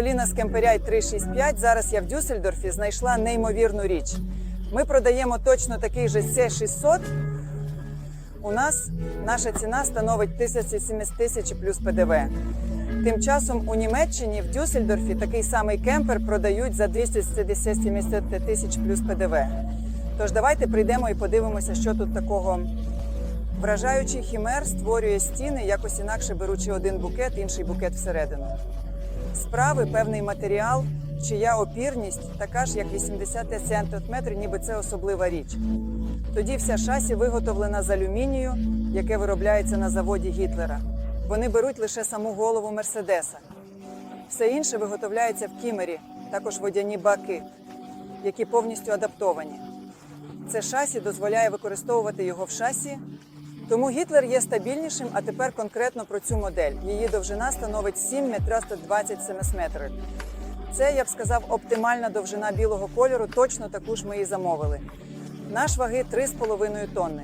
Кароліна з Кемперяй 365. Зараз я в Дюссельдорфі знайшла неймовірну річ. Ми продаємо точно такий же C600. У нас наша ціна становить 1070 тисяч плюс ПДВ. Тим часом у Німеччині в Дюссельдорфі такий самий кемпер продають за 270 тисяч плюс ПДВ. Тож давайте прийдемо і подивимося, що тут такого. Вражаючий хімер створює стіни, якось інакше беручи один букет, інший букет всередину. Справи певний матеріал, чия опірність така ж, як 80 см, ніби це особлива річ. Тоді вся шасі виготовлена з алюмінію, яке виробляється на заводі Гітлера. Вони беруть лише саму голову Мерседеса. Все інше виготовляється в кімері, також водяні баки, які повністю адаптовані. Це шасі дозволяє використовувати його в шасі. Тому Гітлер є стабільнішим, а тепер конкретно про цю модель. Її довжина становить 7 метрів 127 метрів. Це, я б сказав, оптимальна довжина білого кольору, точно таку ж ми і замовили. Наш ваги 3,5 тонни.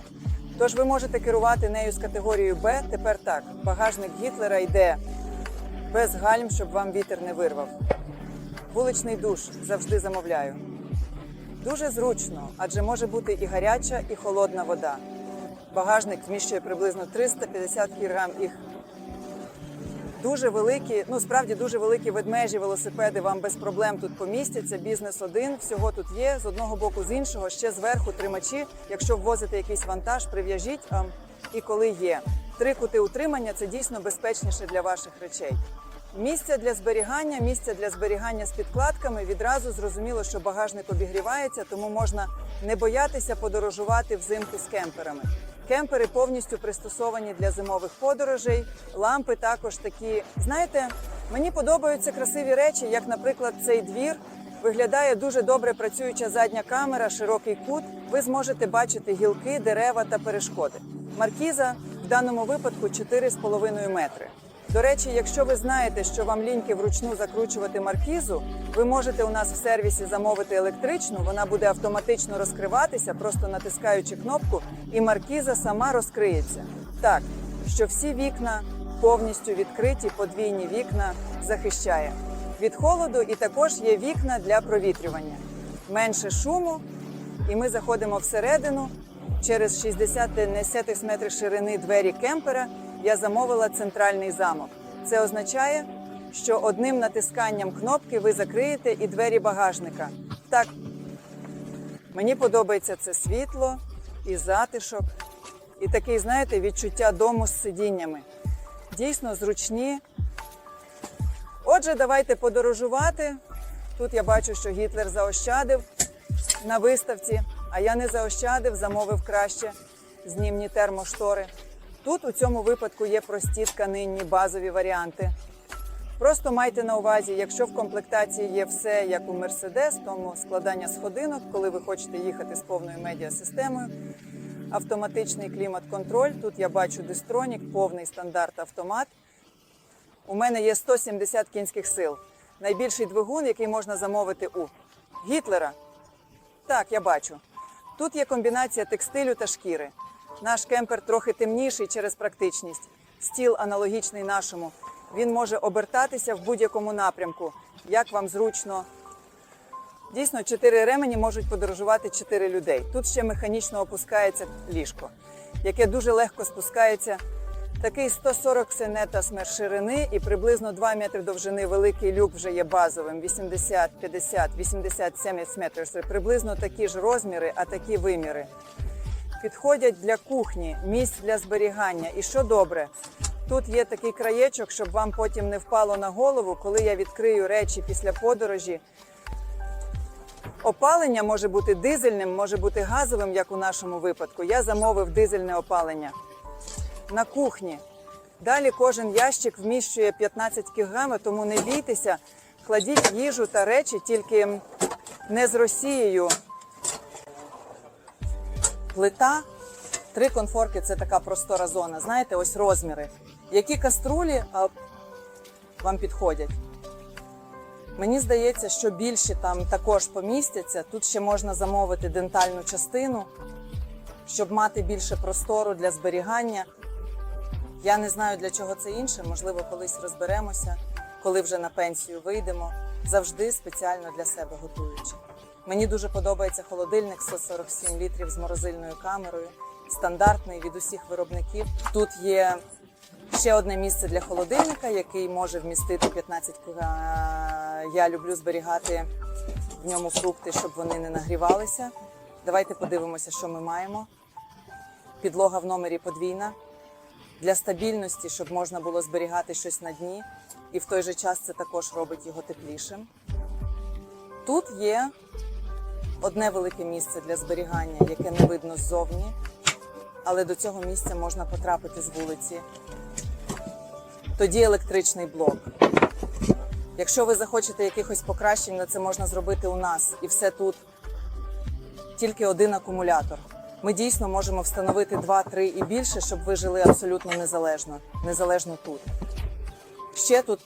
Тож ви можете керувати нею з категорією Б. Тепер так. Багажник Гітлера йде без гальм, щоб вам вітер не вирвав. Вуличний душ завжди замовляю. Дуже зручно, адже може бути і гаряча, і холодна вода. Багажник вміщує приблизно 350 кг і дуже великі, ну справді дуже великі ведмежі, велосипеди вам без проблем тут помістяться. Бізнес один, всього тут є. З одного боку, з іншого, ще зверху тримачі. Якщо ввозите якийсь вантаж, прив'яжіть а, і коли є. Три кути утримання це дійсно безпечніше для ваших речей. Місце для зберігання, місце для зберігання з підкладками. Відразу зрозуміло, що багажник обігрівається, тому можна не боятися подорожувати взимку з кемперами. Кемпери повністю пристосовані для зимових подорожей. Лампи також такі. Знаєте, мені подобаються красиві речі, як, наприклад, цей двір. Виглядає дуже добре працююча задня камера, широкий кут. Ви зможете бачити гілки, дерева та перешкоди. Маркіза в даному випадку 4,5 метри. До речі, якщо ви знаєте, що вам ліньки вручну закручувати маркізу, ви можете у нас в сервісі замовити електричну. Вона буде автоматично розкриватися, просто натискаючи кнопку, і маркіза сама розкриється. Так, що всі вікна повністю відкриті, подвійні вікна захищає від холоду, і також є вікна для провітрювання. Менше шуму, і ми заходимо всередину. Через 60 метрів ширини двері кемпера я замовила центральний замок. Це означає, що одним натисканням кнопки ви закриєте і двері багажника. Так, мені подобається це світло і затишок, і такий, знаєте, відчуття дому з сидіннями. Дійсно зручні. Отже, давайте подорожувати. Тут я бачу, що Гітлер заощадив на виставці, а я не заощадив, замовив краще знімні термоштори. Тут у цьому випадку є прості тканинні базові варіанти. Просто майте на увазі, якщо в комплектації є все як у Мерседес, тому складання сходинок, коли ви хочете їхати з повною медіасистемою, автоматичний клімат-контроль. Тут я бачу дистронік, повний стандарт автомат. У мене є 170 кінських сил. Найбільший двигун, який можна замовити у Гітлера. Так, я бачу. Тут є комбінація текстилю та шкіри. Наш кемпер трохи темніший через практичність. Стіл аналогічний нашому. Він може обертатися в будь-якому напрямку, як вам зручно. Дійсно, чотири ремені можуть подорожувати чотири людей. Тут ще механічно опускається ліжко, яке дуже легко спускається. Такий 140 сенета смер ширини і приблизно 2 метри довжини великий люк вже є базовим. 80, 50, 87 метрів. Це приблизно такі ж розміри, а такі виміри. Підходять для кухні, місць для зберігання. І що добре, тут є такий краєчок, щоб вам потім не впало на голову, коли я відкрию речі після подорожі. Опалення може бути дизельним, може бути газовим, як у нашому випадку. Я замовив дизельне опалення на кухні. Далі кожен ящик вміщує 15 кг, тому не бійтеся, кладіть їжу та речі тільки не з Росією. Плита, три конфорки це така простора зона. Знаєте, ось розміри. Які каструлі а, вам підходять? Мені здається, що більші там також помістяться. Тут ще можна замовити дентальну частину, щоб мати більше простору для зберігання. Я не знаю для чого це інше, можливо, колись розберемося. коли вже на пенсію вийдемо, завжди спеціально для себе готуючи. Мені дуже подобається холодильник 147 літрів з морозильною камерою, стандартний від усіх виробників. Тут є ще одне місце для холодильника, який може вмістити 15 кг. Я люблю зберігати в ньому фрукти, щоб вони не нагрівалися. Давайте подивимося, що ми маємо. Підлога в номері подвійна для стабільності, щоб можна було зберігати щось на дні, і в той же час це також робить його теплішим. Тут є одне велике місце для зберігання, яке не видно ззовні, але до цього місця можна потрапити з вулиці. Тоді електричний блок. Якщо ви захочете якихось покращень, то це можна зробити у нас, і все тут тільки один акумулятор. Ми дійсно можемо встановити 2-3 і більше, щоб ви жили абсолютно незалежно, незалежно тут. Ще тут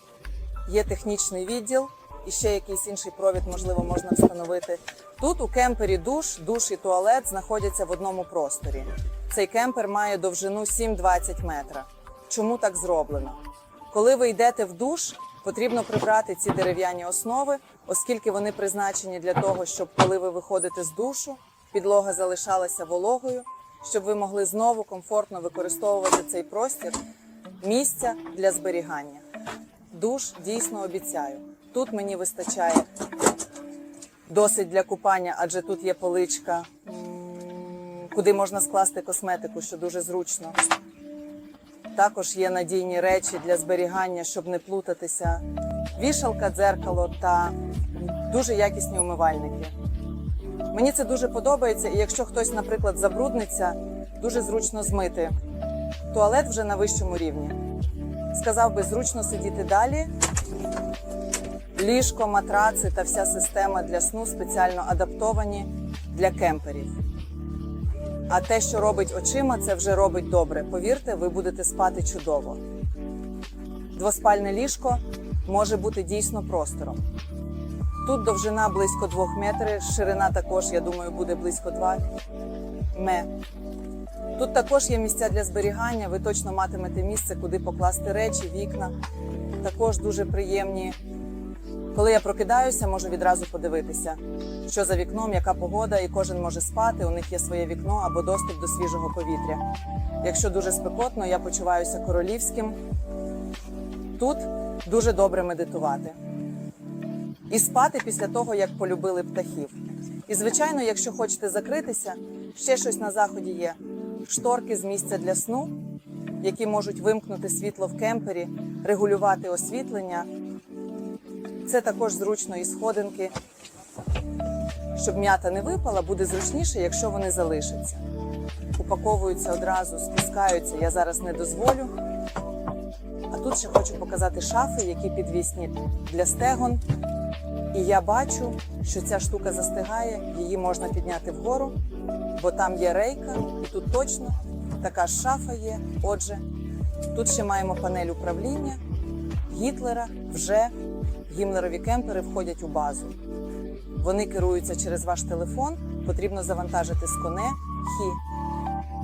є технічний відділ і ще якийсь інший провід, можливо, можна встановити. Тут у кемпері душ, душ і туалет знаходяться в одному просторі. Цей кемпер має довжину 7-20 метра. Чому так зроблено? Коли ви йдете в душ, потрібно прибрати ці дерев'яні основи, оскільки вони призначені для того, щоб коли ви виходите з душу, підлога залишалася вологою, щоб ви могли знову комфортно використовувати цей простір місця для зберігання. Душ дійсно обіцяю. Тут мені вистачає досить для купання, адже тут є поличка, куди можна скласти косметику, що дуже зручно. Також є надійні речі для зберігання, щоб не плутатися. Вішалка, дзеркало та дуже якісні умивальники. Мені це дуже подобається, і якщо хтось, наприклад, забрудниться, дуже зручно змити. Туалет вже на вищому рівні. Сказав би, зручно сидіти далі. Ліжко, матраци та вся система для сну спеціально адаптовані для кемперів. А те, що робить очима, це вже робить добре. Повірте, ви будете спати чудово. Двоспальне ліжко може бути дійсно простором. Тут довжина близько 2 метрів, ширина також, я думаю, буде близько 2 ме. Тут також є місця для зберігання. Ви точно матимете місце, куди покласти речі, вікна. Також дуже приємні. Коли я прокидаюся, можу відразу подивитися, що за вікном, яка погода, і кожен може спати. У них є своє вікно або доступ до свіжого повітря. Якщо дуже спекотно, я почуваюся королівським. Тут дуже добре медитувати і спати після того, як полюбили птахів. І, звичайно, якщо хочете закритися, ще щось на заході є: шторки з місця для сну, які можуть вимкнути світло в кемпері, регулювати освітлення. Це також зручно і сходинки. Щоб м'ята не випала, буде зручніше, якщо вони залишаться. Упаковуються одразу, спускаються. Я зараз не дозволю. Тут ще хочу показати шафи, які підвісні для стегон. І я бачу, що ця штука застигає, її можна підняти вгору, бо там є рейка, і тут точно така ж шафа є. Отже, тут ще маємо панель управління. Гітлера вже гімлерові кемпери входять у базу. Вони керуються через ваш телефон. Потрібно завантажити з коне хі.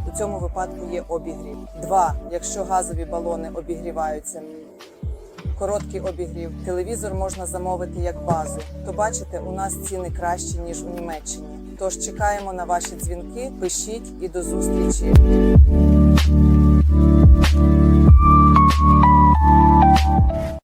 У цьому випадку є обігрів. Два, якщо газові балони обігріваються. Короткий обігрів. Телевізор можна замовити як базу. То бачите, у нас ціни кращі ніж у Німеччині. Тож чекаємо на ваші дзвінки, пишіть і до зустрічі.